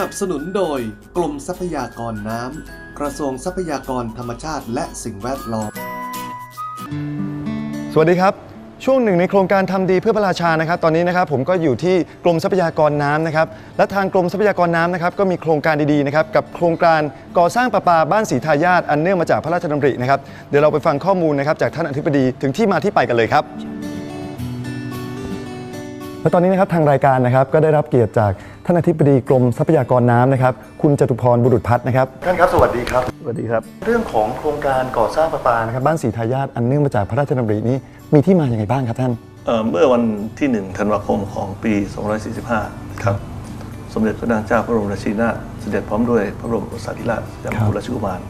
นับสนุนโดยกรมทรัพยากรน้ำ กระทรวงทรัพยากรธรรมชาติและสิ่งแวดล้อม สวัสดีครับ ช่วงหนึ่งในโครงการทำดีเพื่อพระราชานะครับ ตอนนี้นะครับผมก็อยู่ที่กรมทรัพยากรน้ำนะครับ และทางกรมทรัพยากรน้ำนะครับก็มีโครงการดีๆนะครับกับโครงการก่อสร้างประปาบ้านสีทายาทอันเนื่องมาจากพระราชดำรินะครับ เดี๋ยวเราไปฟังข้อมูลนะครับจากท่านอธิบดีถึงที่มาที่ไปกันเลยครับ และตอนนี้นะครับทางรายการนะครับก็ได้รับเกียรติจากท่านอธิบดีกรมทรัพยากรน้ำนะครับ คุณจตุพรบุรุษพัฒน์นะครับท่านครับสวัสดีครับ สวัสดีครับ เรื่องของโครงการก่อสร้างประปานะครับบ้านสีทายาทอันเนื่องมาจากพระราชดำรินี้มีที่มาอย่างไรบ้างครับท่านเอ่อเมื่อวันที่1ธันวาคมของปี2545 ครับ สมเด็จพระนางเจ้าพระบรมราชินีนาถเสด็จพร้อมด้วยพระบรมโอรสาธิราชยามกุฎราชกุมาร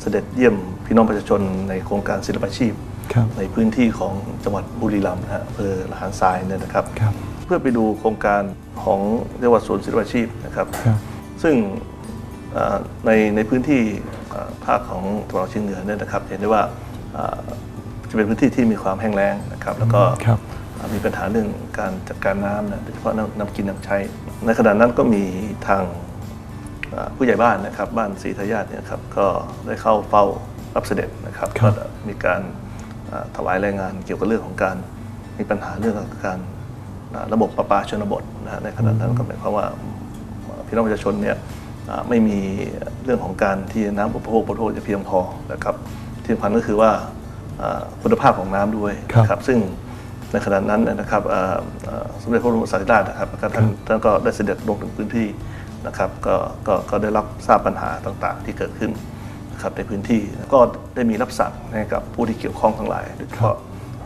เสด็จเยี่ยมพี่น้องประชาชนในโครงการศิลปาชีพครับ ในพื้นที่ของจังหวัดบุรีรัมย์นะฮะอำเภอละหารทรายเนี่ยนะครับครับเพื่อไปดูโครงการของเรียกว่าศูนย์ศิลปาชีพนะครับครับซึ่งเอ่อในในพื้นที่เอ่อภาคของตะวันออกเฉียงเหนือเนี่ยนะครับเห็นได้ว่าเอ่อจะเป็นพื้นที่ที่มีความแห้งแล้งนะครับ แล้วก็ครับมีปัญหาเรื่องการจัดการน้ำนะโดยเฉพาะน้ำน้ำกินน้ำใช้ ในขณะนั้นก็มีทางเอ่อผู้ใหญ่บ้านนะครับ บ้านศรีทายาทเนี่ยครับก็ได้เข้าเฝ้ารับเสด็จนะครับครัก็บมีการเอ่อ ถวายรายงานเกี่ยวกับเรื่องของการมีปัญหาเรื่องของการเอ่อระบบประปาชนบทนะฮะในขณะนั้นก็หมายความว่าพี่น้องประชาชนเนี่ยอ่าไม่มีเรื่องของการที่น้ำอุปโภคบริโภคจะเพียงพอนะครับที่สำคัญก็คือว่าอ่าคุณภาพของน้ำด้วยครับนะครับซึ่งในขณะนั้นนะครับอ่าอ่าสมเด็จพระบรมโอรสาธิราชนะครับแล้วก็ท่านท่านก็ได้เสด็จลงถึงพื้นที่นะครับก็ก็ก็ได้รับทราบปัญหาต่างๆ ที่เกิดขึ้นนะ ครับในพื้นที่ก็ได้มีรับสั่งให้กับผู้ที่เกี่ยวข้องทั้งหลายโดยเฉพาะ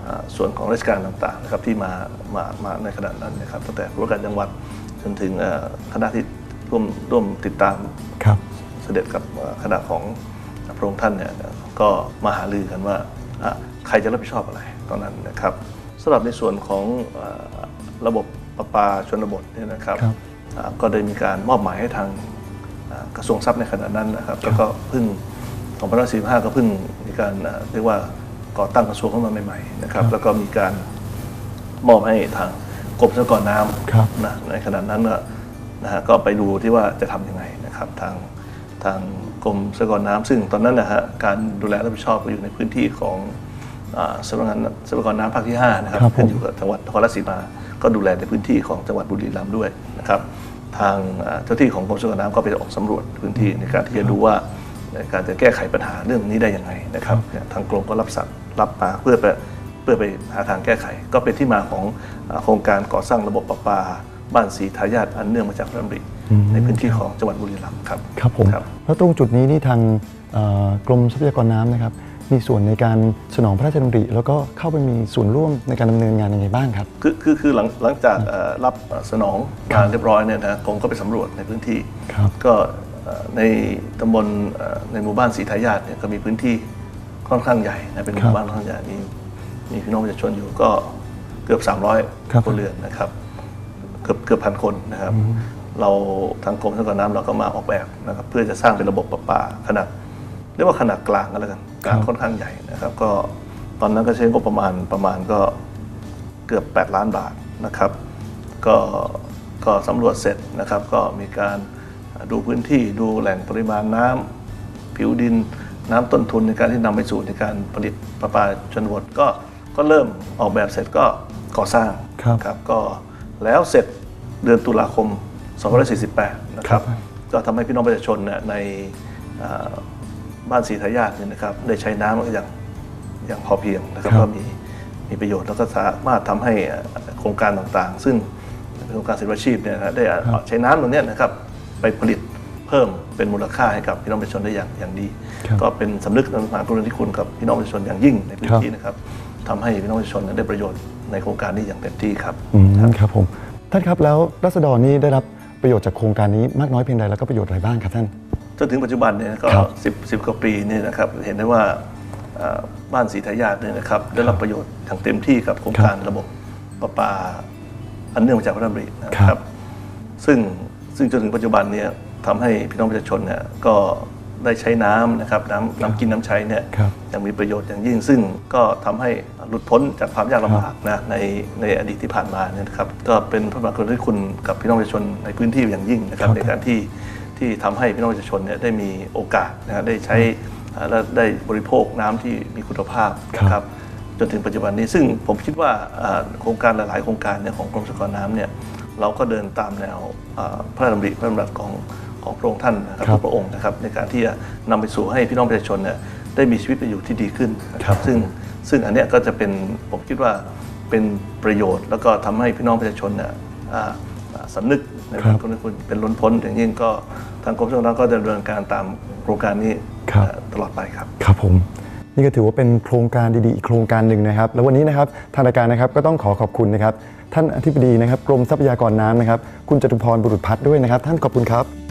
อ่าส่วนของราชการต่างๆนะครับที่มามามาในขณะนั้นนะครับตั้งแต่ผู้ว่าการจังหวัดจนถึงเอ่อคณะที่ร่วมร่วมติดตามครับเสด็จกับเอ่อคณะของพระองค์ท่านเนี่ยก็มาหารือกันว่าอะใครจะรับผิดชอบอะไรตอนนั้นนะครับสำหรับในส่วนของเอ่อระบบประปาชนบทเนี่ยนะครับครับอ่าก็ได้มีการมอบหมายให้ทางอ่ากระทรวงทรัพย์ในขณะนั้นนะครับแล้วก็เพิ่ง 2545 ก็เพิ่งมีการอ่าเรียกว่าก่อตั้งกระทรวงขึ้นมาใหม่ๆนะครับ แล้วก็มีการมอบให้ทางกรมทรัพยากรน้ครับำนะในขณะนั้นก็นะฮะก็ไปดูที่ว่าจะทำยังไงนะครับทางทางกรมทรัพยากรน้ำซึ่งตอนนั้นนะฮะการดูแลรับผิดชอบก็อยู่ในพื้นที่ของอ่าสำนักงานทรัพยากรน้ำภาคที่5นะครับครับผมขึ้นอยู่กับจังหวัดนครราชสีมา ก็ดูแลในพื้นที่ของจังหวัดบุรีรัมย์ด้วยนะครับ ทางอ่าเจ้าที่ของกรมชลประทานน้ำก็ไปออกสำรวจพื้นที่ในการที่จะดูว่า ในการจะแก้ไขปัญหาเรื่องนี้ได้ยังไงนะครับเนี่ยทางกรมก็รับสั่งรับมาเพื่อไปเพื่อไปหาทางแก้ไข ก็เป็นที่มาของอ่าโครงการก่อสร้างระบบประปาบ้านสีทายาทอันเนื่องมาจากพระดำริในพื้นที่ของจังหวัดบุรีรัมย์ครับครับผมครับแล้วตรงจุดนี้นี่ทางเอ่อกรมทรัพยากรน้ำนะครับ มีส่วนในการสนองพระราชดำริ แล้วก็เข้าไปมีส่วนร่วมในการดำเนินงานยังไงบ้างครับ คือคือคือหลังหลังจากเอ่อรับสนองงานเรียบร้อยเนี่ยนะกรมก็ไปสำรวจในพื้นที่ครับก็เอ่อ ในตำบลเอ่อในหมู่บ้านศรีทายาทเนี่ยก็มีพื้นที่ค่อนข้างใหญ่นะเป็นหครัมู่บบ้านค่อนข้างใหญ่มีมีพี่น้องประชาชนอยู่ก็เกือบ 300ครับครัวเรือนนะครับ เกือบเกือบพันคนนะครับ เราทางกรมทรัพยากรน้ำเราก็มาออกแบบนะครับเพื่อจะสร้างเป็นระบบประปาขนาดเรียกว่าขนาดกลางก็แล้วกันกลางค่อนข้างใหญ่นะครับ ก็ตอนนั้นก็ใช้งบประมาณประมาณก็เกือบ 8 ล้านบาทนะครับ ก็ก็สำรวจเสร็จนะครับ ก็มีการ ดูพื้นที่ดูแหล่งปริมาณน้ำผิวดินน้ำต้นทุนในการที่นำไปสู่ในการผลิตประปาชนบทก็ก็เริ่มออกแบบเสร็จก็ก่อสร้างครับครับก็แล้วเสร็จเดือนตุลาคม 2548 นะครับครับก็ทำให้พี่น้องประชาชนเนี่ยในอ่าบ้านศรีทายาทเนี่ยนะครับ ได้ใช้น้ำอย่างอย่างพอเพียงนะครับครับก็มีมีประโยชน์แล้วก็สามารถทำให้อ่าโครงการต่างๆ ซึ่งเป็นโครงการศิลปาชีพเนี่ยนะได้เอาใช้น้ำตรงเนี้ยนะครับ ไปผลิตเพิ่มเป็นมูลค่าให้กับพี่น้องประชาชนได้อย่างอย่างดี ครับก็เป็นสำนึกในมหากรุณาธิคุณกับพี่น้องประชาชนอย่างยิ่งในพื้นครับ ที่นะครับทำให้พี่น้องประชาชนนั้นได้ประโยชน์ในโครงการนี้อย่างเต็มที่ครับ อืมครับผมท่านครับแล้วรัษฎรนี่ได้รับประโยชน์จากโครงการนี้มากน้อยเพียงใดแล้วก็ประโยชน์อะไรบ้างครับท่าน จนถึงปัจจุบันเนี่ยก็ครับสิบสิบกว่าปีเนี่ยนะครับเห็นได้ว่าเอ่อบ้านศรีทายาทเนี่ยนะครับได้รับประโยชน์อย่างเต็มที่กับโครงการระบบประปาอันเนื่องมาจากพระราชดำรินะคครัรับบซึ่ง ซึ่งจนถึงปัจจุบันเนี่ยทำให้พี่น้องประชาชนเนี่ยก็ได้ใช้น้ำนะครับน้ำน้ำกินน้ำใช้เนี่ยครับยังมีประโยชน์อย่างยิ่ง ซึ่งก็ทำให้หลุดพ้นจากความยากลำบากนะในในอดีตที่ผ่านมาเนี่ยนะครับก็เป็นพระมหากรุณาธิคุณกับพี่น้องประชาชนในพื้นที่อย่างยิ่งนะครับครับในการที่ที่ทำให้พี่น้องประชาชนเนี่ยได้มีโอกาสนะฮะได้ใช้อ่าและได้บริโภคน้ำที่มีคุณภาพนะครับจนถึงปัจจุบันนี้ซึ่งผมคิดว่าอ่าโครงการหลาย ๆ โครงการเนี่ยของกรมสรรพากรน้ำเนี่ย เราก็เดินตามแนวอ่าพระราชดำริพระราชดำรัสของของพระองค์ท่านนะครับครับทุกพระองค์นะครับในการที่จะนำไปสู่ให้พี่น้องประชาชนเนี่ยได้มีชีวิตประโยชน์ที่ดีขึ้นนะคครัรับบซึ่งซึ่งอันเนี้ยก็จะเป็นผมคิดว่าเป็นประโยชน์ แล้วก็ทำให้พี่น้องประชาชนเนี่ยอ่าอ่าสำนึกในครับพระคุณคุณเป็นล้นพ้นอย่างยิ่งก็ทางกรมสรรพากรน้ำก็จะดำเนินการตามโครงการนี้ครับอ่าตลอดไปครับ ครับผม นี่ก็ถือว่าเป็นโครงการดีๆอีกโครงการหนึ่งนะครับ แล้ววันนี้นะครับทางรายการนะครับก็ต้องขอขอบคุณนะครับ ท่านอธิบดีนะครับกรมทรัพยากรน้ำนะครับ คุณจตุพรบุรุษพัฒน์ด้วยนะครับ ท่านขอบคุณครับ